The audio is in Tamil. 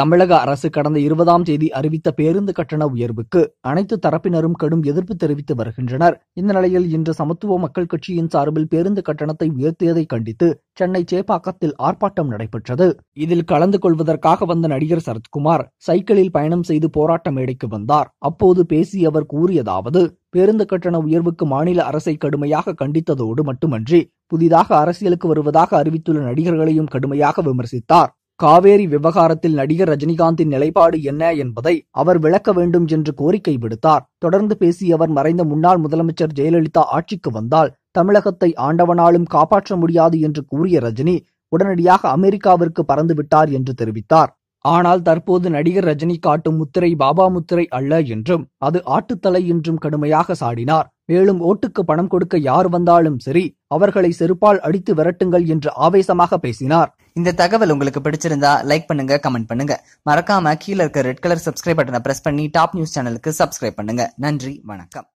தமிழக அரசு கடந்த இருபதாம் தேதி அறிவித்த பேருந்து கட்டண உயர்வுக்கு அனைத்து தரப்பினரும் கடும் எதிர்ப்பு தெரிவித்து வருகின்றனர். இந்த நிலையில் இன்று சமத்துவ மக்கள் கட்சியின் சார்பில் பேருந்து கட்டணத்தை உயர்த்தியதை கண்டித்து சென்னை சேப்பாக்கத்தில் ஆர்ப்பாட்டம் நடைபெற்றது. இதில் கலந்து கொள்வதற்காக வந்த நடிகர் சரத்குமார் சைக்கிளில் பயணம் செய்து போராட்ட மேடைக்கு வந்தார். அப்போது பேசிய அவர் கூறியதாவது பேருந்து கட்டண உயர்வுக்கு மாநில அரசை கடுமையாக கண்டித்ததோடு மட்டுமன்றி புதிதாக அரசியலுக்கு வருவதாக அறிவித்துள்ள நடிகர்களையும் கடுமையாக விமர்சித்தார். காவேரி விவகாரத்தில் நடிகர் ரஜினிகாந்தின் நிலைப்பாடு என்ன என்பதை அவர் விளக்க வேண்டும் என்று கோரிக்கை விடுத்தார். தொடர்ந்து பேசிய அவர் மறைந்த முன்னாள் முதலமைச்சர் ஜெயலலிதா ஆட்சிக்கு வந்தால் தமிழகத்தை ஆண்டவனாலும் காப்பாற்ற முடியாது என்று கூறிய ரஜினி உடனடியாக அமெரிக்காவிற்கு பறந்துவிட்டார் என்று தெரிவித்தார். ஆனால் தற்போது நடிகர் ரஜினி காட்டும் முத்திரை பாபா முத்திரை அல்ல என்றும் அது ஆட்டுத்தலை என்றும் கடுமையாக சாடினார். மேலும் ஓட்டுக்கு பணம் கொடுக்க யார் வந்தாலும் சரி அவர்களை செருப்பால் அடித்து விரட்டுங்கள் என்று ஆவேசமாக பேசினார். இந்த தகவல் உங்களுக்கு பிடிச்சிருந்தா லைக் பண்ணுங்க கமெண்ட் பண்ணுங்க. மறக்காம கீழ இருக்க ரெட் கலர் சப்ஸ்கிரைப் பட்டனை பிரஸ் பண்ணி டாப் நியூஸ் சேனலுக்கு சப்ஸ்கிரைப் பண்ணுங்க. நன்றி வணக்கம்.